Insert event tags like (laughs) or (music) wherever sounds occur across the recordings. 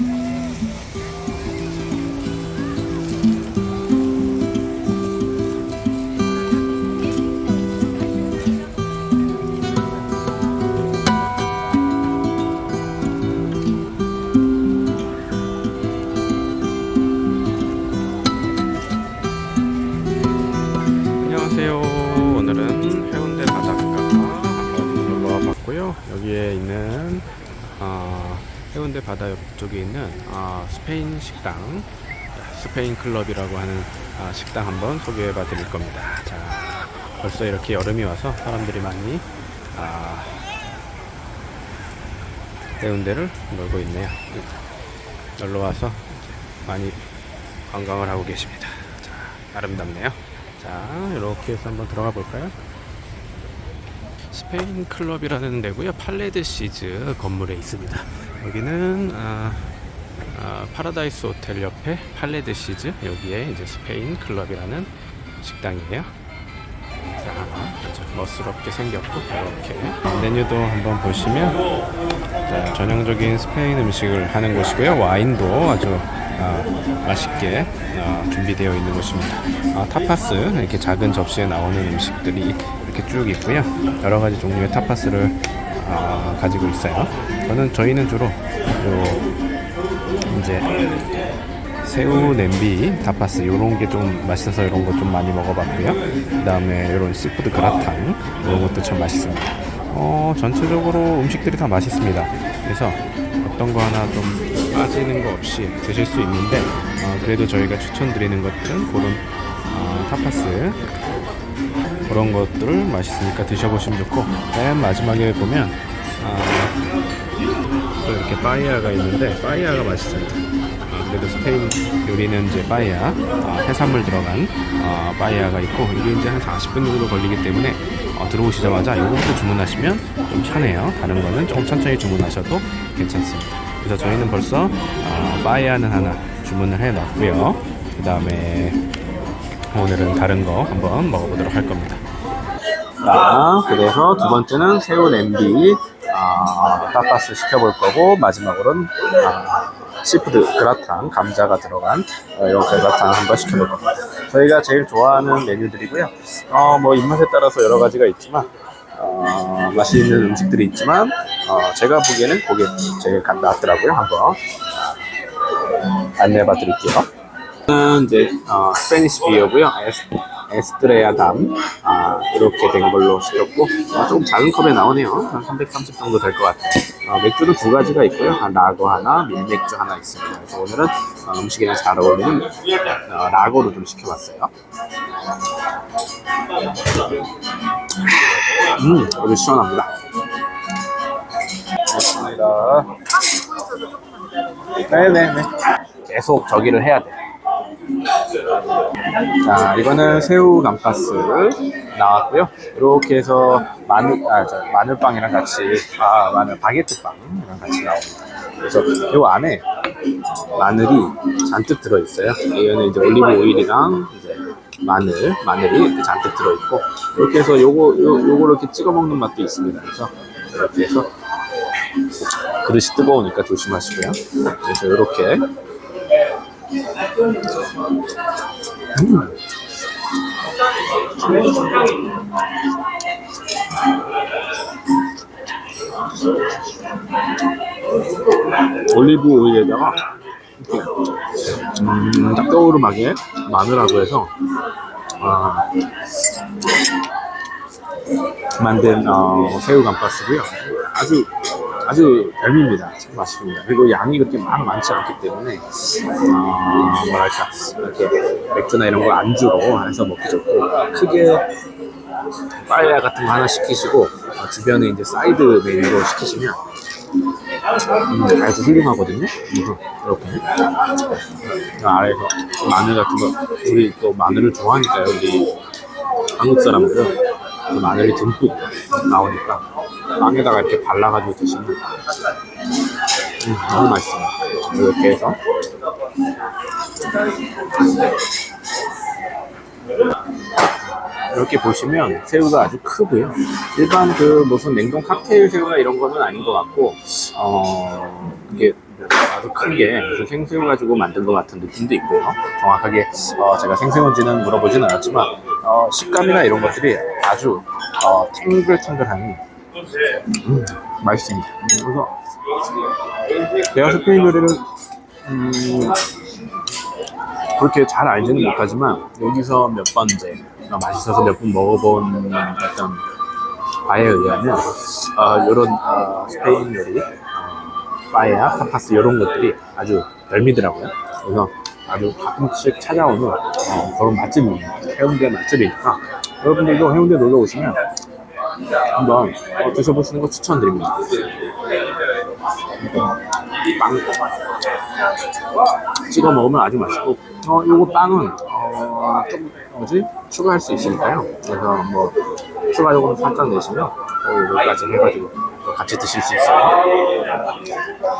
Mm-hmm. 쪽에 있는 어, 스페인 식당, 스페인 클럽이라고 하는 아, 식당 한번 소개해 봐 드릴 겁니다. 자, 벌써 이렇게 여름이 와서 사람들이 많이 아, 해운대를 놀고 있네요. 놀러 와서 많이 관광을 하고 계십니다. 자, 아름답네요. 자, 이렇게 해서 한번 들어가 볼까요? 스페인 클럽이라는 데고요. 팔레드 시즈 건물에 있습니다. 여기는 아, 아, 파라다이스 호텔 옆에 팔레드 시즈 여기에 이제 스페인 클럽이라는 식당이에요. 자, 멋스럽게 생겼고 이렇게 메뉴도 한번 보시면 자, 전형적인 스페인 음식을 하는 곳이고요. 와인도 아주 아, 맛있게 아, 준비되어 있는 곳입니다. 아, 타파스 이렇게 작은 접시에 나오는 음식들이 이렇게 쭉 있고요. 여러 가지 종류의 타파스를 아, 가지고 있어요. 저는 저희는 주로 요 이제 새우 냄비 타파스 이런 게 좀 맛있어서 이런 거 좀 많이 먹어봤고요. 그 다음에 이런 시푸드 그라탕 이런 것도 참 맛있습니다. 어, 전체적으로 음식들이 다 맛있습니다. 그래서 어떤 거 하나 좀 빠지는 거 없이 드실 수 있는데 어, 그래도 저희가 추천드리는 것들은 그런 어, 타파스 그런 것들을 맛있으니까 드셔보시면 좋고 맨 마지막에 보면 아, 또 이렇게 빠이야가 있는데 빠이야가 맛있습니다. 아, 그래도 스페인 요리는 이제 빠이야 아, 해산물 들어간 아, 빠이야가 있고 이게 이제 한 40분 정도 걸리기 때문에 어, 들어오시자마자 요거부터 주문하시면 좀 편해요. 다른 거는 좀 천천히 주문하셔도 괜찮습니다. 그래서 저희는 벌써 아, 빠이야는 하나 주문을 해놨고요. 그 다음에 오늘은 다른 거 한번 먹어보도록 할 겁니다. 자, 그래서 두 번째는 새우 냄비 아, 타파스 시켜볼 거고 마지막으로는 아, 시푸드 그라탕 감자가 들어간 어, 이런 그라탕 한번 시켜볼 겁니다. 저희가 제일 좋아하는 메뉴들이고요. 어, 뭐 입맛에 따라서 여러 가지가 있지만 어, 맛있는 음식들이 있지만 어, 제가 보기에는 그게 제일 가- 낫더라고요. 한번 안내해 봐 드릴게요. 는 이제 어, 스페니시 비어고요. 에스, 에스트레아 담 아, 이렇게 된 걸로 시켰고 어, 조금 작은 컵에 나오네요. 한 330 정도 될 것 같아요. 어, 맥주도 두 가지가 있고요. 한 라거 하나, 밀맥주 하나 있습니다. 그래서 오늘은 어, 음식이랑 잘 어울리는 어, 라거로 좀 시켜봤어요. 음, 아주 시원합니다. 고맙습니다. 네네네. 계속 저기를 해야 돼. 자, 이거는 새우 감파스 나왔고요. 이렇게 해서 마늘, 아, 저, 마늘빵이랑 같이, 아, 마늘 바게트빵이랑 같이 나옵니다. 그래서 이 안에 마늘이 잔뜩 들어있어요. 얘는 이제 올리브 오일이랑 이제 마늘, 마늘이 이렇게 잔뜩 들어있고, 이렇게 해서 요거, 요, 요거를 이렇게 찍어 먹는 맛도 있습니다. 그래서 이렇게 해서 그릇이 뜨거우니까 조심하시고요. 그래서 이렇게 음. 올리브 오일에다가 이렇게 음, 딱 떠오르막에 마늘하고 해서 아, 만든 어, 새우 감바스고요. 아주 아주 별미입니다. 참 맛있습니다. 그리고 양이 그렇게 막 많지 않기 때문에 어, 뭐랄까 이렇게 맥주나 이런 거 안주로 해서 먹기 좋고 크게 빠에야 같은 거 하나 시키시고 어, 주변에 이제 사이드 메뉴로 시키시면 음, 아주 훌륭하거든요. 그래서 이렇게 그 아래에서 마늘 같은 거 우리 또 마늘을 좋아하니까요. 우리 한국 사람들은 그 마늘이 듬뿍 나오니까 빵에다가 이렇게 발라가지고 드시면 음, 너무 맛있어요. 이렇게 해서 이렇게 보시면 새우가 아주 크고요. 일반 그 무슨 냉동 칵테일 새우나 이런 거는 아닌 것 같고, 어, 이게 아주 큰게 무슨 생새우 가지고 만든 것 같은 느낌도 있고요. 정확하게 어, 제가 생새우인지는 물어보진 않았지만 어, 식감이나 이런 것들이 아주 어, 탱글탱글한 음, 맛있습니다. 그래서 제가 스페인 요리를 음, 그렇게 잘 알지는 못하지만 여기서 몇번 이제 어, 맛있어서 몇 번 먹어본 어떤 바에 의하면 어, 이런 어, 스페인 요리 어, 파에야, 타파스 이런 것들이 아주 별미더라고요. 그래서 아주 가끔씩 찾아오는 어, 그런 맛집입니다. 해운대 맛집이니까 여러분들도 해운대 놀러 오시면 한번 어, 드셔보시는 거 추천드립니다. 빵 찍어 먹으면 아주 맛있고 어 요거 빵은 어 좀 뭐지 추가할 수 있으니까요. 그래서 뭐 추가 요금 살짝 내시면 어 요거까지 해가지고 또 같이 드실 수 있어요.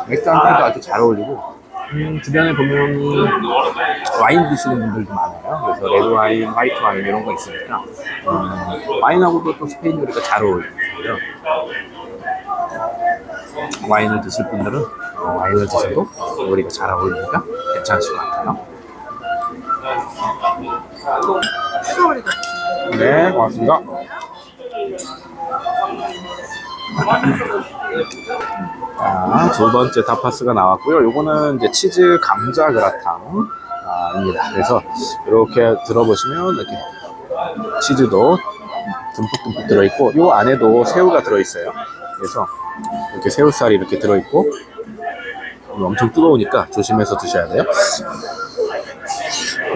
맥주 한 잔도 아주 잘 어울리고 음, 주변에 보면 와인 드시는 분들도 많아요. 그래서 레드 와인, 화이트 와인 이런 거 있으니까 음, 와인하고도 또 스페인 요리가 잘 어울리고요. 와인을 드실 분들은 어, 와인을 드셔도 요리가 잘 어울리니까 괜찮으실 것 같아요. 네, 고맙습니다. 자, 두 번째 타파스가 나왔고요. 요거는 이제 치즈 감자 그라탕입니다. 그래서 이렇게 들어보시면 이렇게 치즈도 듬뿍듬뿍 들어있고 요 안에도 새우가 들어있어요. 그래서 이렇게 새우살이 이렇게 들어있고 엄청 뜨거우니까 조심해서 드셔야 돼요.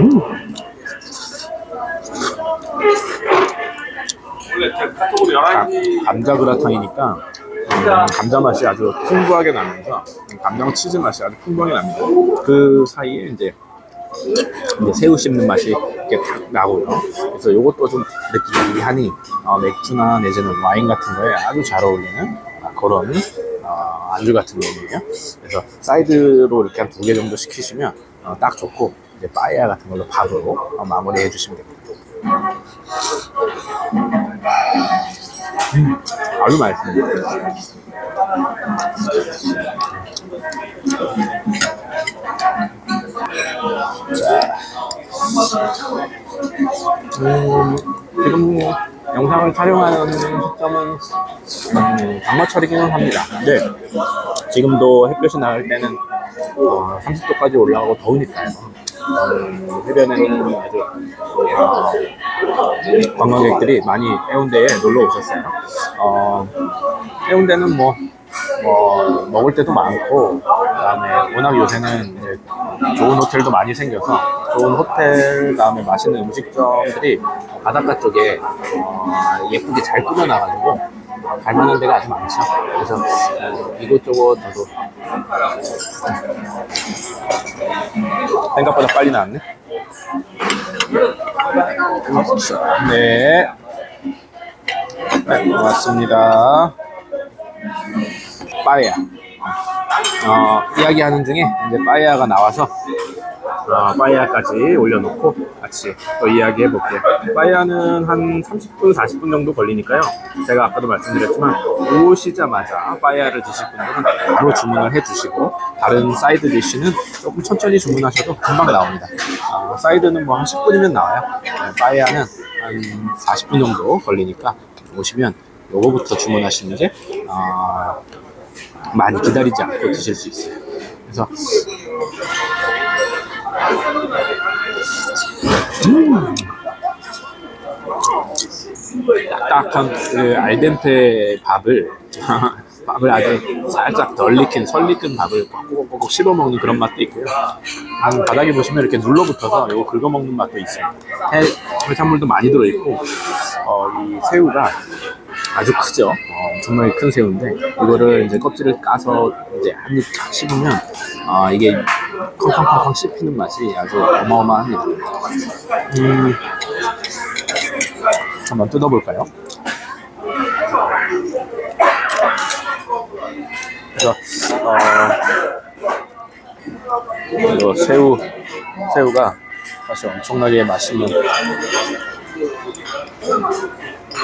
음. 가- 감자 그라탕이니까 음, 감자 맛이 아주 풍부하게 나면서 감장 치즈 맛이 아주 풍부하게 납니다. 그 사이에 이제 이제 새우 씹는 맛이 이렇게 탁 나고요. 그래서 이것도 좀 느끼하니 어, 맥주나 내지는 와인 같은 거에 아주 잘 어울리는 아, 그런 어, 안주 같은 메뉴예요. 그래서 사이드로 이렇게 한 두 개 정도 시키시면 어, 딱 좋고 이제 빠에야 같은 걸로 밥으로 어, 마무리해 주시면 됩니다. 음, 아주 맛있습니다. 음, 지금 영상을 촬영하는 시점은 음, 장마 철이기는 합니다. 근데 지금도 햇볕이 나올 때는 어, 30도까지 올라가고 더우니까요. 음, 해변에는 아주 어, 관광객들이 많이 해운대에 놀러 오셨어요. 어, 해운대는 뭐, 뭐 먹을 때도 많고 그다음에 워낙 요새는 이제 좋은 호텔도 많이 생겨서 좋은 호텔 그다음에 맛있는 음식점들이 바닷가 쪽에 어, 예쁘게 잘 꾸며놔가지고 갈 만한 데가 아주 많죠. 그래서 어, 이곳저곳 저도 생각보다 빨리 나왔네. 네. 네, 고맙습니다. 빠에야. 어, 이야기하는 중에 이제 빠에야가 나와서 어, 빠에야까지 올려놓고 같이 또 이야기해 볼게요. 빠에야는 한 30분, 40분 정도 걸리니까요. 제가 아까도 말씀드렸지만 오시자마자 빠에야를 드실 분들은 바로 주문을 해주시고 다른 사이드 디쉬는 조금 천천히 주문하셔도 금방 나옵니다. 어, 사이드는 뭐 한 10분이면 나와요. 네, 빠에야는 한 40분 정도 걸리니까 오시면 요거부터 주문하시는 게 어, 많이 기다리지 않고 드실 수 있어요. 그래서 음. 딱딱한 그 알덴테 밥을 (laughs) 밥을 아주 살짝 덜 익힌 설 익은 밥을 꼭꼭꼭 씹어 먹는 그런 맛도 있고요. 한 바닥에 보시면 이렇게 눌러붙어서 이거 긁어 먹는 맛도 있어요. 해, 해산물도 많이 들어 있고 어, 이 새우가 아주 크죠. 어, 엄청나게 큰 새우인데 이거를 이제 껍질을 까서 이제 한입탁 씹으면 아 이게 콩콩콩콩 씹히는 맛이 아주 어마어마합니다. 음, 한번 뜯어볼까요? 그래서 어, 이거 새우 새우가 사실 엄청나게 맛있는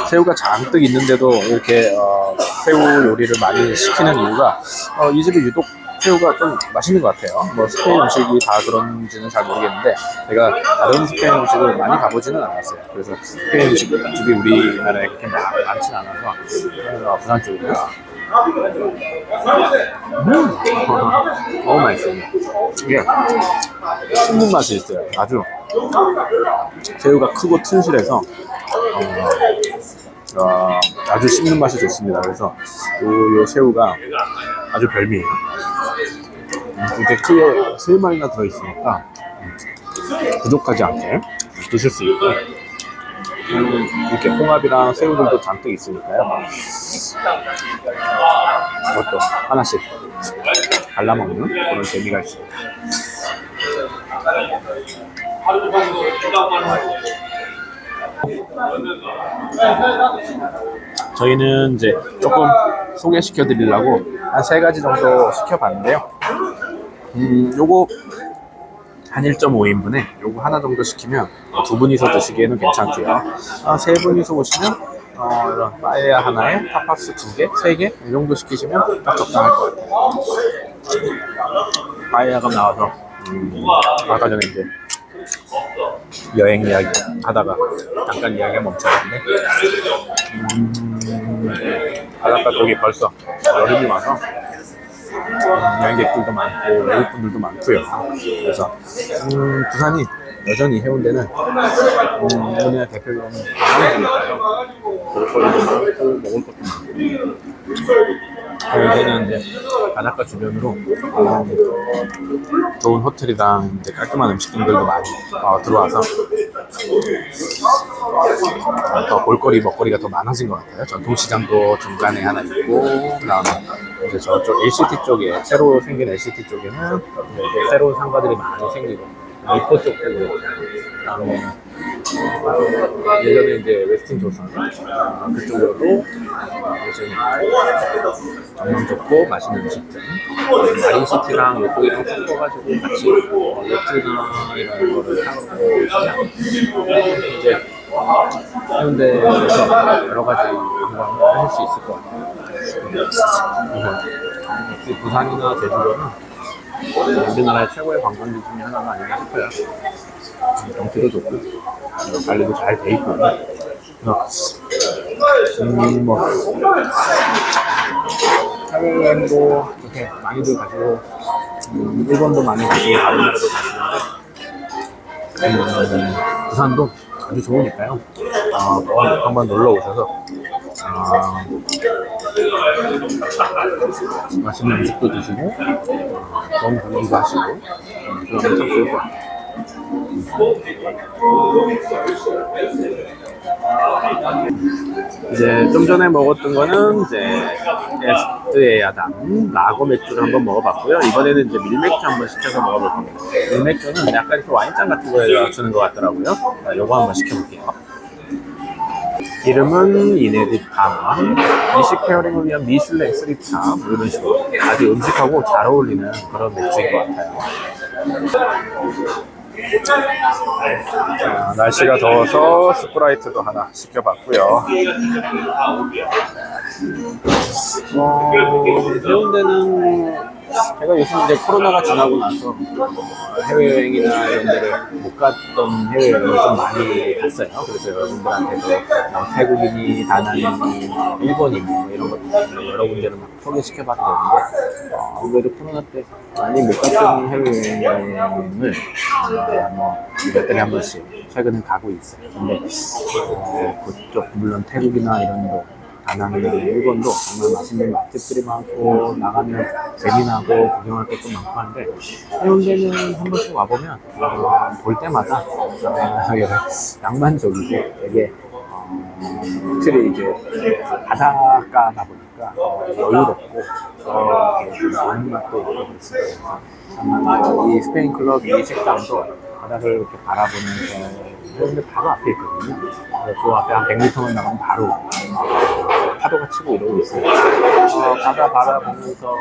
새우가 잔뜩 있는데도 이렇게 어, 새우 요리를 많이 시키는 이유가 어, 이 집이 유독 새우가 좀 맛있는 것 같아요. 뭐 스페인 음식이 다 그런지는 잘 모르겠는데 제가 다른 스페인 음식을 많이 가보지는 않았어요. 그래서 스페인 음식 집이 우리나라에 그렇게 많, 많진 않아서 어, 부산 쪽이고요. 음, (laughs) 너무 맛있어요. 이게 씹는 맛이 있어요. 아주 새우가 크고 튼실해서 어, 어, 아주 씹는 맛이 좋습니다. 그래서 요, 요 새우가 아주 별미예요. 음, 이렇게 크게 세 마리나 들어있으니까 음, 부족하지 않게 드실 수 있고 음, 이렇게 홍합이랑 새우들도 잔뜩 있으니까요. 이것도 하나씩 발라먹는 그런 재미가 있습니다. 저희는 이제 조금 소개시켜 드리려고 한 세 가지 정도 시켜봤는데요. 음, 요거 한 1.5인분에 요거 하나 정도 시키면 두 분이서 드시기에는 괜찮고요. 아, 세 분이서 오시면 어, 이런 빠에야 하나에 타파스 두 개, 세 개, 이 정도 시키시면 딱 적당할 것 같아요. 빠에야가 나와서 음, 아까 전에 이제 여행 이야기 하다가 잠깐 이야기가 멈춰졌네. 음, 바닷가 쪽이 벌써 여름이 와서 음, 여행객들도 많고 외국 분들도 많고요. 그래서 음, 부산이 여전히 해운대는 음, 우리나라 대표적인 관광지니까요. 볼거리도 많고 먹을 것도 많고 해운대는 이제 바닷가 주변으로 음, 좋은 호텔이랑 이제 깔끔한 음식점들도 많이 어, 들어와서 더 볼거리 먹거리가 더 많아진 것 같아요. 전통시장도 중간에 하나 있고 그다음에 이제 저쪽 LCT 쪽에 새로 생긴 LCT 쪽에는 새로운 상가들이 많이 생기고 이포 쪽도 그다음에 예전에 이제 웨스틴 조선 어, 그쪽으로도 요즘 정말 좋고 맛있는 음식점 마린시티랑 요쪽이랑 섞어가지고 같이 어, 요트나 이런 거를 있으면 이제 해운대에서 여러 가지 관광을 하실 수 있을 것 같아요. 부산이나 제주도는 우리나라의 최고의 관광지 중에 하나가 아닌가 싶어요. 음, 경치도 좋고 음, 관리도 잘 돼 있고 음, 뭐 해외여행도 이렇게 많이들 가시고 음, 일본도 많이 가시고 다른 나라도 가시는데 음, 부산도 아주 좋으니까요. 어, 꼭 한번 놀러 오셔서 어, 맛있는 음식도 드시고 어, 좋은 분위기도 하시고 음, 그러면 참 좋을 것 같아요. 이제 좀 전에 먹었던 거는 이제 에스트의 야담 라거 맥주를 한번 먹어봤고요. 이번에는 이제 밀맥주 한번 시켜서 먹어볼 겁니다. 밀맥주는 약간 와인잔 같은 거에 주는 것 같더라고요. 자, 요거 한번 시켜볼게요. 이름은 이네디 파마 미식 페어링을 위한 미슐랭 3타 뭐 이런 식으로 아주 음식하고 잘 어울리는 그런 맥주인 것 같아요. 자, 날씨가 더워서 스프라이트도 하나 시켜봤고요. 어, 해운대는 제가 요즘 이제 코로나가 지나고 나서 어, 해외여행이나 이런 데를 못 갔던 해외여행을 좀 많이 갔어요. 그래서 여러분들한테도 뭐 태국이니 다낭이니 일본이니 뭐 이런 것들 여러 군데를 막 소개시켜봤는데 어, 아무래도 코로나 때 많이 못 갔던 해외여행을 어, 뭐몇 달에 한 번씩 최근에 가고 있어요. 근데 어, 그쪽 물론 태국이나 이런 거 다낭이나 일본도 정말 맛있는 맛집들이 많고 나가면 재미나고 구경할 것도 많고 한데 해운대는 한 번씩 와보면 어, 볼 때마다 어, 낭만적이고 되게 어, 확실히 이제 바닷가다 보니까 어, 여유롭고 어, 좋은 맛도 있고 그렇습니다. 정말 이 스페인 클럽 이 식당도 바다를 이렇게 바라보면서 해운대 바로 앞에 있거든요. 그 앞에 한 100m만 나가면 바로 어, 파도가 치고 이러고 있어요. 어, 바다 바라보면서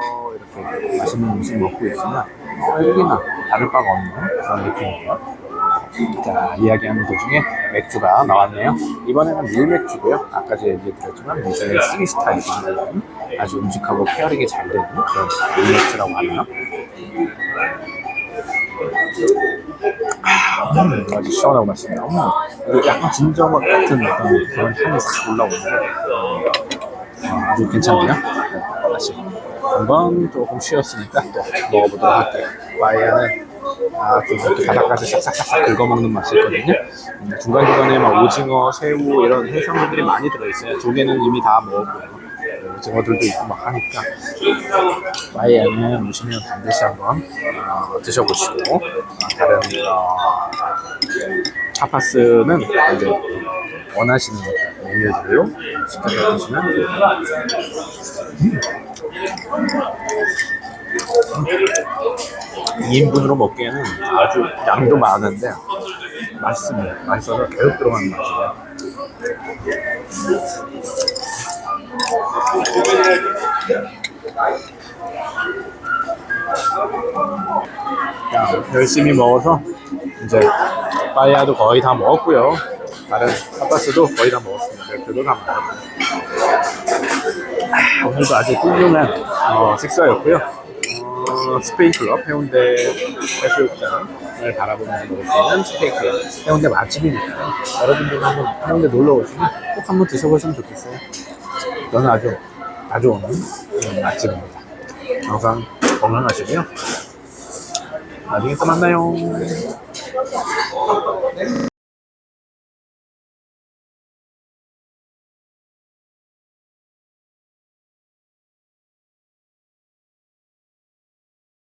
이렇게 맛있는 음식 먹고 있으면 어, 여기나 다를 바가 없는 그런 느낌이에요. 자, 이야기하는 도중에 맥주가 나왔네요. 이번에는 밀맥주고요. 아까 제가 얘기해드렸지만 미쉐린 3스타일이라는 아주 음식하고 페어링이 잘 되는 그런 밀맥주라고 하네요. 음, 아주 시원하고 맛있습니다. 음, 약간 진저맛 같은 어떤 그런 향이 싹 올라오는데 아, 아주 괜찮네요. 네, 다시 한번 조금 쉬었으니까 또 먹어보도록 할게요. 바이아는 아, 그 이렇게 바닥까지 싹싹싹싹 긁어먹는 맛이 있거든요. 음, 중간중간에 막 오징어, 새우 이런 해산물들이 많이 들어있어요. 조개는 이미 다 먹었고요. 네, 오징어들도 있고 막 하니까 바이아는 오시면 반드시 한번 어, 드셔보시고 어, 다른 어, 타파스는 이제 원하시는 메뉴들로 시켜서 드시면 됩니다. 2인분으로 먹기에는 아주 양도 많은데 맛있습니다. 맛있어서 계속 들어가는 맛이에요. 자, 열심히 먹어서 이제 빠이야도 거의 다 먹었고요. 다른 타파스도 거의 다 먹었습니다. 맥주도 다 먹었고요. 아, 오늘도 아주 훌륭한 어, 식사였고요. 어, 스페인 클럽 해운대 해수욕장을 바라보면서 먹을 수 있는 스페인 클럽 해운대 맛집이니까요. 여러분들 한번 해운대 놀러 오시면 꼭 한번 드셔보시면 좋겠어요. 저는 아주 자주 오는 음, 맛집입니다. 항상 건강하시고요. 나중에 또 만나요.